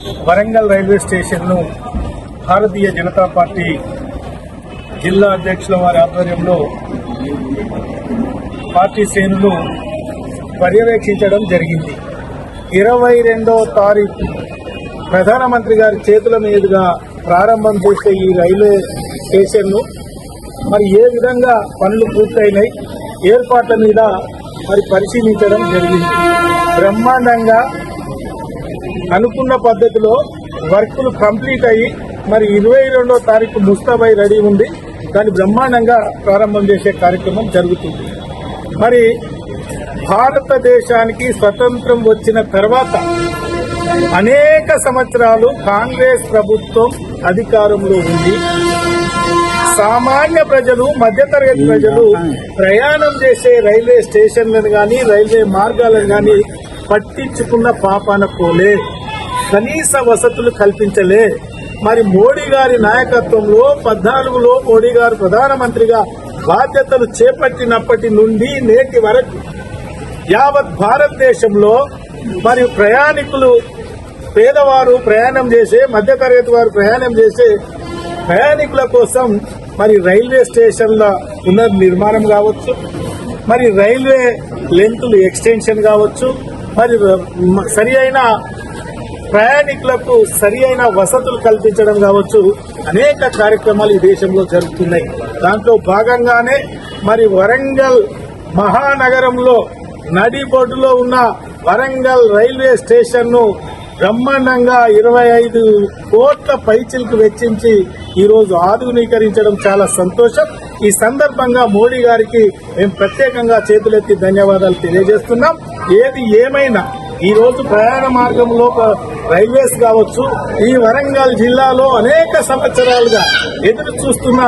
Warangal railway స్టేషన్ను Bharatiya Janata party జిల్లా అధ్యక్షుల వారి ఆధ్వర్యంలో పార్టీ శ్రేణులు పర్యవేక్షించడం జరిగింది. ఇరవై రెండవ తారీఖు ప్రధానమంత్రి గారి చేతుల మీదుగా ప్రారంభం చేసే ఈ రైల్వే స్టేషన్ను మరి ఏ విధంగా పనులు పూర్తయినాయి ఏర్పాట్ల మీద మరి పరిశీలించడం జరిగింది. బ్రహ్మాండంగా అనుకున్న పద్ధతిలో వర్కులు కంప్లీట్ అయ్యి మరి ఇరవై రెండో తారీఖు ముస్తాబాయి రెడీ ఉంది. దాన్ని బ్రహ్మాండంగా ప్రారంభం చేసే కార్యక్రమం జరుగుతుంది. మరి భారతదేశానికి స్వతంత్రం వచ్చిన తర్వాత అనేక సంవత్సరాలు కాంగ్రెస్ ప్రభుత్వం అధికారంలో ఉంది. సామాన్య ప్రజలు మధ్యతరగతి ప్రజలు ప్రయాణం చేసే రైల్వే స్టేషన్లను గాని రైల్వే మార్గాలను కానీ పట్టించుకున్న పాపాన పోలే. కనీస వసతులు కల్పించలే. మరి మోడీ గారి నాయకత్వంలో పద్నాలుగులో మోడీ గారు ప్రధానమంత్రిగా బాధ్యతలు చేపట్టినప్పటి నుండి నేటి వరకు యావత్ భారతదేశంలో మరి ప్రయాణికులు పేదవారు ప్రయాణం చేసే మధ్యతరగతి వారు ప్రయాణం చేసే ప్రయాణికుల కోసం మరి రైల్వే స్టేషన్ల పునర్నిర్మాణం కావచ్చు మరి రైల్వే లెంతులు ఎక్స్టెన్షన్ కావచ్చు మరి సరి అయిన ప్రయాణికులకు సరి అయిన వసతులు కల్పించడం కావచ్చు. అనేక కార్యక్రమాలు ఈ దేశంలో జరుగుతున్నాయి. దాంట్లో భాగంగానే మరి వరంగల్ మహానగరంలో నడిబొడ్డులో ఉన్న వరంగల్ రైల్వే స్టేషన్ను బ్రహ్మాండంగా ఇరవై ఐదు కోట్ల పైచిలకు వెచ్చించి ఈరోజు ఆధునీకరించడం చాలా సంతోషం. ఈ సందర్భంగా మోడీ గారికి మేము ప్రత్యేకంగా చేతులెత్తి ధన్యవాదాలు తెలియజేస్తున్నాం. ఏది ఏమైనా. ఈ రోజు ప్రయాణ మార్గంలో రైల్వేస్ కావచ్చు ఈ వరంగల్ జిల్లాలో అనేక సంవత్సరాలుగా ఎదురు చూస్తున్న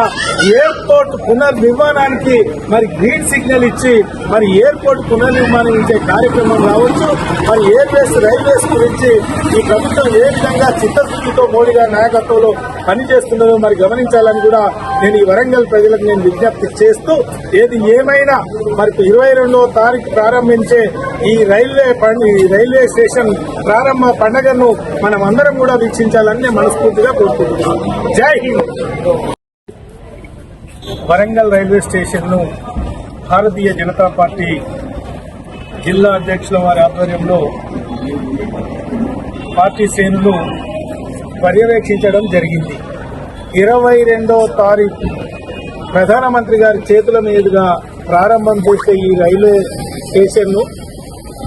ఎయిర్పోర్ట్ పునర్నిర్మాణానికి మరి గ్రీన్ సిగ్నల్ ఇచ్చి మరి ఎయిర్పోర్ట్ పునర్నిర్మాణం ఇచ్చే కార్యక్రమం కావచ్చు మరి ఎయిర్వేస్ రైల్వేస్ గురించి ఈ ప్రభుత్వం ఏ విధంగా చిత్తశుద్ధితో మోడీ గారి నాయకత్వంలో పనిచేస్తున్నదో మరి గమనించాలని కూడా నేను ఈ వరంగల్ ప్రజలకు నేను విజ్ఞప్తి చేస్తూ ఏది ఏమైనా మరి ఇరవై రెండవ తారీఖు ప్రారంభించే ఈ రైల్వే ఈ రైల్వే స్టేషన్ ప్రారంభ పండుగను మనం అందరం కూడా వీక్షించాలని నేను మనస్ఫూర్తిగా కోరుకుంటున్నాను. జై హింద్. వరంగల్ రైల్వే స్టేషన్ను భారతీయ జనతా పార్టీ జిల్లా అధ్యక్షుల వారి ఆధ్వర్యంలో పార్టీ శ్రేణులు పర్యవేక్షించడం జరిగింది. ఇరవై రెండవ తారీఖు ప్రధానమంత్రి గారి చేతుల మీదుగా ప్రారంభం చేసే ఈ రైల్వే స్టేషన్ను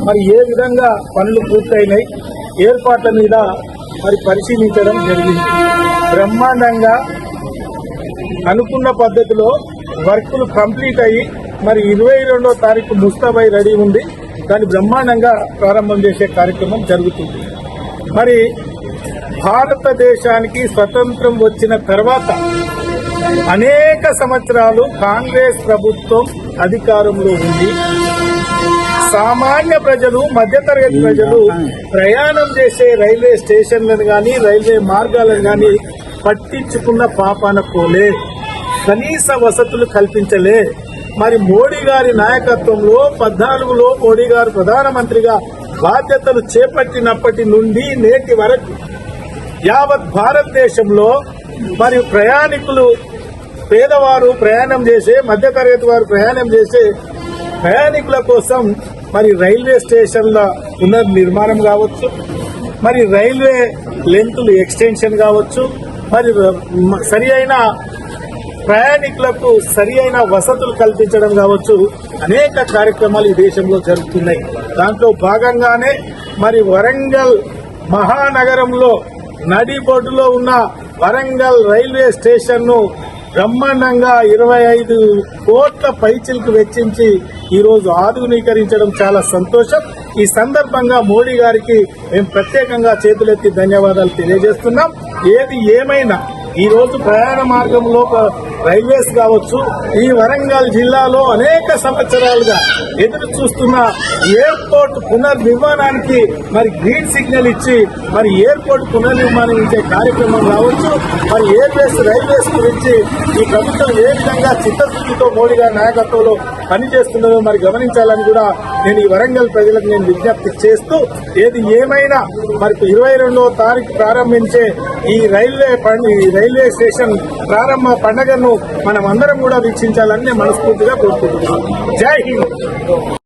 మరి ఏ విధంగా పనులు పూర్తయినాయి ఏర్పాట్ల మీద మరి పరిశీలించడం జరిగింది. బ్రహ్మాండంగా అనుకున్న పద్ధతిలో వర్కులు కంప్లీట్ అయ్యి మరి ఇరవై రెండో తారీఖు ముస్తాబై రెడీ ఉంది. దాన్ని బ్రహ్మాండంగా ప్రారంభం చేసే కార్యక్రమం జరుగుతుంది. మరి భారతదేశానికి స్వతంత్రం వచ్చిన తర్వాత అనేక సంవత్సరాలు కాంగ్రెస్ ప్రభుత్వం అధికారంలో ఉంది. సామాన్య ప్రజలు మధ్యతరగతి ప్రజలు ప్రయాణం చేసే రైల్వే స్టేషన్లను కానీ రైల్వే మార్గాలను కానీ పట్టించుకున్న పాపాన పోలే. కనీస వసతులు కల్పించలే. మరి మోడీ గారి నాయకత్వంలో పద్నాలుగులో మోడీ గారు ప్రధానమంత్రిగా బాధ్యతలు చేపట్టినప్పటి నుండి నేటి వరకు యావత్ భారతదేశంలో మరి ప్రయాణికులు పేదవారు ప్రయాణం చేసే మధ్యతరగతి వారు ప్రయాణం చేసే ప్రయాణికుల కోసం మరి రైల్వే స్టేషన్ల పునర్నిర్మాణం కావచ్చు మరి రైల్వే లెంతులు ఎక్స్టెన్షన్ కావచ్చు మరి సరి అయిన ప్రయాణికులకు సరి అయిన వసతులు కల్పించడం కావచ్చు అనేక కార్యక్రమాలు ఈ దేశంలో జరుగుతున్నాయి. దాంట్లో భాగంగానే మరి వరంగల్ మహానగరంలో నడిబొడ్డులో ఉన్న వరంగల్ రైల్వే స్టేషన్ను బ్రహ్మాండంగా ఇరవై ఐదు కోట్ల పైచిలకు వెచ్చించి ఈరోజు ఆధునీకరించడం చాలా సంతోషం. ఈ సందర్భంగా మోడీ గారికి మేము ప్రత్యేకంగా చేతులెత్తి ధన్యవాదాలు తెలియజేస్తున్నాం. ఏది ఏమైనా ఈ రోజు ప్రయాణ మార్గంలో రైల్వేస్ కావచ్చు ఈ వరంగల్ జిల్లాలో అనేక సంవత్సరాలుగా ఎదురు చూస్తున్న ఎయిర్పోర్ట్ పునర్నిర్మాణానికి మరి గ్రీన్ సిగ్నల్ ఇచ్చి మరి ఎయిర్పోర్ట్ పునర్నిర్మాణం ఇచ్చే కార్యక్రమం కావచ్చు మరి ఎయిర్వేస్ రైల్వేస్ గురించి ఈ ప్రభుత్వం ఏ విధంగా చిత్తశుద్ధితో మోడీ గారి నాయకత్వంలో పనిచేస్తున్నదో మరి గమనించాలని కూడా నేను ఈ వరంగల్ ప్రజలకు నేను విజ్ఞప్తి చేస్తూ ఏది ఏమైనా మరి ఇరవై రెండవ తారీఖు ప్రారంభించే ఈ రైల్వే ఈ రైల్వే స్టేషన్ ప్రారంభ పండుగను మనం అందరం కూడా వీక్షించాలని మనస్ఫూర్తిగా కోరుకుంటున్నాను. జై హింద్.